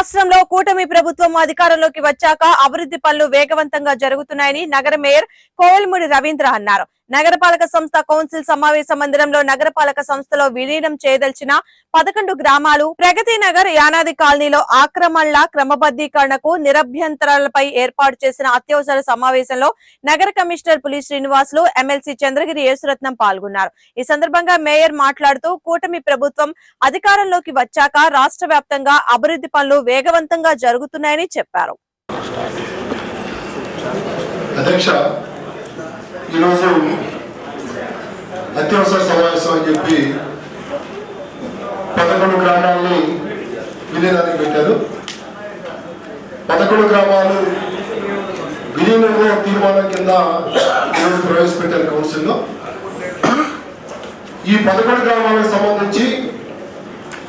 రాష్ట్రంలో కూటమి ప్రభుత్వం అధికారంలోకి వచ్చాక అభివృద్ధి పనులు వేగవంతంగా జరుగుతున్నాయని నగర మేయర్ కోవెల్మూడి రవీంద్ర అన్నారు. నగరపాలక సంస్థ కౌన్సిల్ సమావేశ మందిరంలో నగరపాలక సంస్థలో విలీనం చేయదలిచిన పదకొండు గ్రామాలు ప్రగతి నగర్ యానాది కాలనీలో ఆక్రమణల క్రమబద్ధీకరణకు నిరభ్యంతరాలపై ఏర్పాటు చేసిన అత్యవసర సమావేశంలో నగర కమిషనర్ పులి శ్రీనివాసులు ఎమ్మెల్సీ చంద్రగిరి యేసురత్నం పాల్గొన్నారు. ఈ సందర్భంగా మేయర్ మాట్లాడుతూ కూటమి ప్రభుత్వం అధికారంలోకి వచ్చాక రాష్ట్ర వ్యాప్తంగా అభివృద్ధి పనులు వేగవంతంగా జరుగుతున్నాయని చెప్పారు. అధ్యక్ష ఈరోజు అత్యవసర సమావేశం అని చెప్పి పదకొండు గ్రామాలని విలీనానికి పెట్టారు. పదకొండు గ్రామాలు విలీనంలో తీర్మానం కింద ఈరోజు ప్రవేశపెట్టారు కౌన్సిల్లో. ఈ పదకొండు గ్రామాలకు సంబంధించి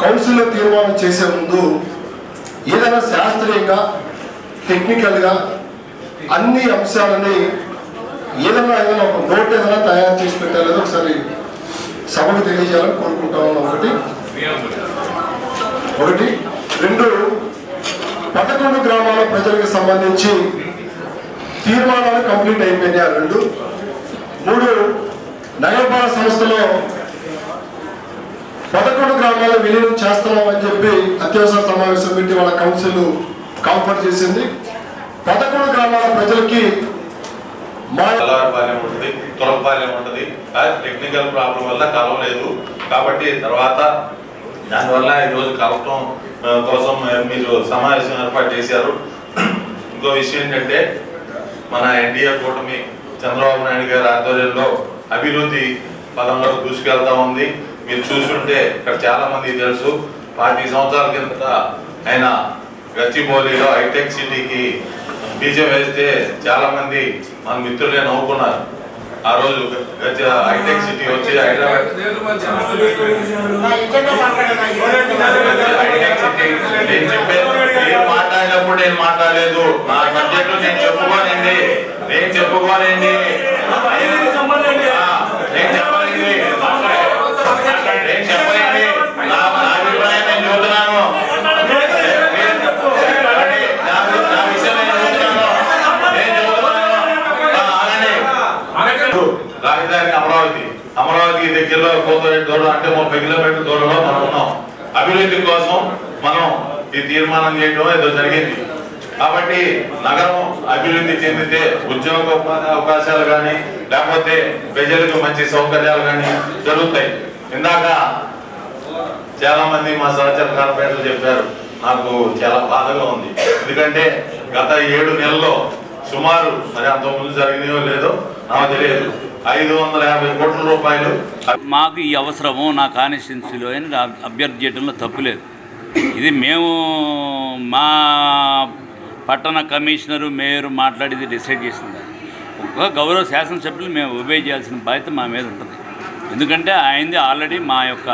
కౌన్సిల్లో తీర్మానం చేసే ముందు ఏదైనా శాస్త్రీయంగా టెక్నికల్గా అన్ని అంశాలని ఏదైనా ఏదైనా ఒక నోట్ ఏదైనా తయారు చేసి పెట్టాలని ఒకసారి సభకు తెలియజేయాలని కోరుకుంటా ఉన్నాం. ఒకటి. ఒకటి. రెండు. పదకొండు గ్రామాల ప్రజలకు సంబంధించి తీర్మానాలు కంప్లీట్ అయిపోయినాయి ఆ రెండు. మూడు. నగరపాలక సంస్థలో పదకొండు గ్రామాల విలీనం చేస్తున్నామని చెప్పి అత్యవసర సమావేశం పెట్టి వాళ్ళ కౌన్సిల్ కాన్ఫర్ చేసింది. పదకొండు గ్రామాల ప్రజలకి తెల్లవారిపాలెం ఉంటుంది. టెక్నికల్ ప్రాబ్లం వల్ల కలవలేదు కాబట్టి తర్వాత దానివల్ల ఈరోజు కలవటం కోసం మీరు సమావేశం ఏర్పాటు చేశారు. ఇంకో విషయం ఏంటంటే మన ఎన్డీఏ కూటమి చంద్రబాబు నాయుడు గారి ఆధ్వర్యంలో అభివృద్ధి పదంలో దూసుకెళ్తా ఉంది. మీరు చూసుంటే ఇక్కడ చాలా మంది తెలుసు పార్టీ సంవత్సరాల కిందట ఆయన గచ్చిబౌలిలో హైటెక్ సిటీకి బీజం వేస్తే చాలా మంది మన మిత్రులే నవ్వుకున్నారు. ఆ రోజు హైటెక్ సిటీ వచ్చి హైదరాబాద్ హైటెక్ సిటీ నేను చెప్పేది మాట్లాడినప్పుడు నేను మాట్లాడలేదు. నా సబ్జెక్టు నేను చెప్పుకోనండి. నేను చెప్పుకోనండి ఆ, నేను చెప్పాలండి నేను చెప్పాలండి నా నా అభిప్రాయం నేను చెబుతున్నాను చెప్పండి. నా నా విషయం నేను చెబుతున్నాను. నేను చెబుతున్నాను. ఆ, ఆగండి. రాజధాని అమరావతి. అమరావతి దగ్గరలో కోతరెడ్డి దూరం అంటే ముప్పై కిలోమీటర్ల దూరంలో మనం ఉన్నాం. అభివృద్ధి కోసం మనం ఈ తీర్మానం చేయడం ఏదో జరిగింది. కాబట్టి నగరం అభివృద్ధి చెందితే ఉద్యోగ అవకాశాలు కానీ లేకపోతే ప్రజలకు మంచి సౌకర్యాలు కానీ జరుగుతాయి. ఇందాక చాలా మంది మా సహచర కార్పొరేటర్లు చెప్పారు నాకు చాలా బాధగా ఉంది. ఎందుకంటే గత ఏడు నెలల్లో సుమారు మరి అంతకుముందు జరిగినాయో లేదో నాకు తెలియదు. ఐదు వందల యాభై కోట్ల రూపాయలు. మాకు ఈ అవసరము నా కాన్స్టిట్యున్సీలో అని అభ్యర్థించడంలో అభ్యర్థి చేయడంలో తప్పులేదు ఇది మేము మా పట్టణ కమిషనరు మేయర్ మాట్లాడేది డిసైడ్ చేసింది ఒక గౌరవ శాసనసభ్యులు మేము ఉభయ చేయాల్సిన బాధ్యత మా మీద ఉంటుంది. ఎందుకంటే ఆయనది ఆల్రెడీ మా యొక్క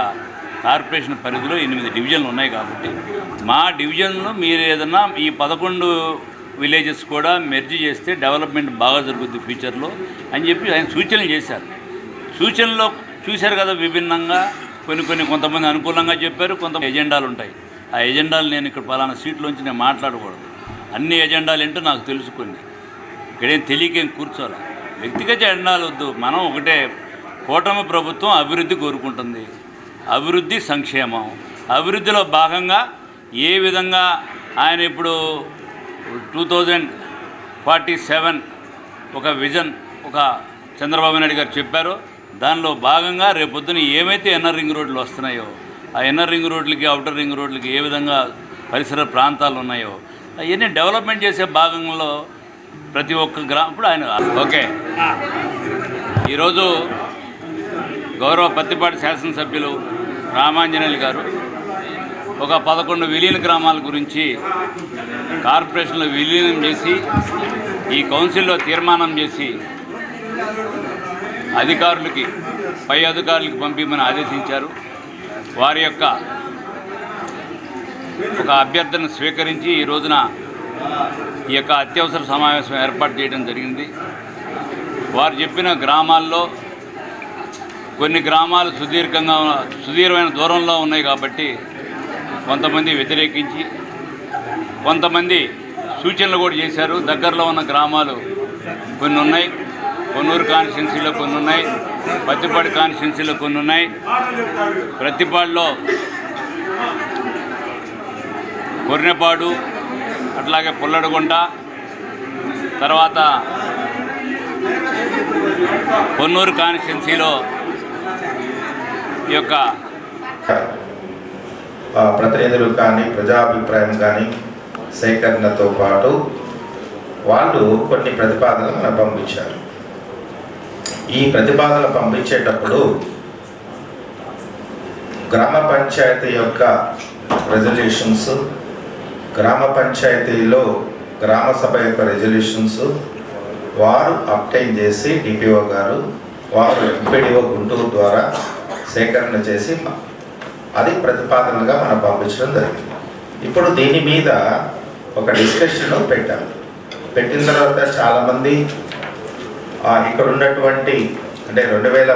కార్పొరేషన్ పరిధిలో ఎనిమిది డివిజన్లు ఉన్నాయి కాబట్టి మా డివిజన్లో మీరు ఏదన్నా ఈ పదకొండు విలేజెస్ కూడా మెర్జీ చేస్తే డెవలప్మెంట్ బాగా జరుగుద్ది ఫ్యూచర్లో అని చెప్పి ఆయన సూచనలు చేశారు. సూచనలో చూశారు కదా విభిన్నంగా కొన్ని కొన్ని కొంతమంది అనుకూలంగా చెప్పారు కొంత ఎజెండాలు ఉంటాయి. ఆ ఎజెండాలు నేను ఇక్కడ పలానా సీట్లోంచి నేను మాట్లాడకూడదు. అన్ని ఎజెండాలు ఏంటో నాకు తెలుసుకుంది ఇక్కడేం తెలియకేం కూర్చోాలి వ్యక్తిగత ఎజెండాలు వద్దు. మనం ఒకటే కూటమి ప్రభుత్వం అభివృద్ధి కోరుకుంటుంది. అభివృద్ధి సంక్షేమం. అభివృద్ధిలో భాగంగా ఏ విధంగా ఆయన ఇప్పుడు టూ థౌజండ్ ఫార్టీ సెవెన్ ఒక విజన్ ఒక చంద్రబాబు నాయుడు గారు చెప్పారు. దానిలో భాగంగా రేపొద్దున ఏమైతే ఎన్నర్ రింగ్ రోడ్లు వస్తున్నాయో ఆ ఎన్నర్ రింగ్ రోడ్లకి అవుటర్ రింగ్ రోడ్లకి ఏ విధంగా పరిసర ప్రాంతాలు ఉన్నాయో అవన్నీ డెవలప్మెంట్ చేసే భాగంలో ప్రతి ఒక్క గ్రామం ఇప్పుడు ఆయన ఓకే. ఈరోజు గౌరవ పత్తిపాటి శాసనసభ్యులు రామాంజనేయులు గారు ఒక పదకొండు విలీన గ్రామాల గురించి కార్పొరేషన్లో విలీనం చేసి ఈ కౌన్సిల్లో తీర్మానం చేసి అధికారులకి పై అధికారులకి పంపించమని ఆదేశించారు. వారి యొక్క ఒక అభ్యర్థన స్వీకరించి ఈ రోజున ఈ యొక్క అత్యవసర సమావేశం ఏర్పాటు చేయడం జరిగింది. వారు చెప్పిన గ్రామాల్లో కొన్ని గ్రామాలు సుదీర్ఘంగా సుదీర్ఘమైన దూరంలో ఉన్నాయి కాబట్టి కొంతమంది వ్యతిరేకించి కొంతమంది సూచనలు కూడా చేశారు. దగ్గరలో ఉన్న గ్రామాలు కొన్ని ఉన్నాయి. కొన్నూరు కాన్స్టిట్యున్సీలో కొన్ని ఉన్నాయి. పత్తిపాడు కాన్స్టిట్యున్సీలో కొన్ని ఉన్నాయి. ప్రతిపాడులో కొర్రెపాడు అట్లాగే పుల్లడగుంట తర్వాత కొన్నూరు కాన్స్టిట్యున్సీలో ఈ యొక్క ప్రతినిధులు కానీ ప్రజాభిప్రాయం కానీ సేకరణతో పాటు వాళ్ళు కొన్ని ప్రతిపాదనలు మనకు పంపించారు. ఈ ప్రతిపాదనలు పంపించేటప్పుడు గ్రామ పంచాయతీ యొక్క రెజల్యూషన్స్ గ్రామ పంచాయతీలో గ్రామ సభ యొక్క రెజల్యూషన్స్ వారు అప్టైన్ చేసి డిపిఓ గారు వారు ఎంపీడీఓ గుంటూరు ద్వారా సేకరణ చేసి అది ప్రతిపాదనగా మనం పంపించడం జరిగింది. ఇప్పుడు దీని మీద ఒక డిస్కషన్ పెట్టాం. పెట్టిన తర్వాత చాలామంది ఇక్కడ ఉన్నటువంటి అంటే రెండు వేల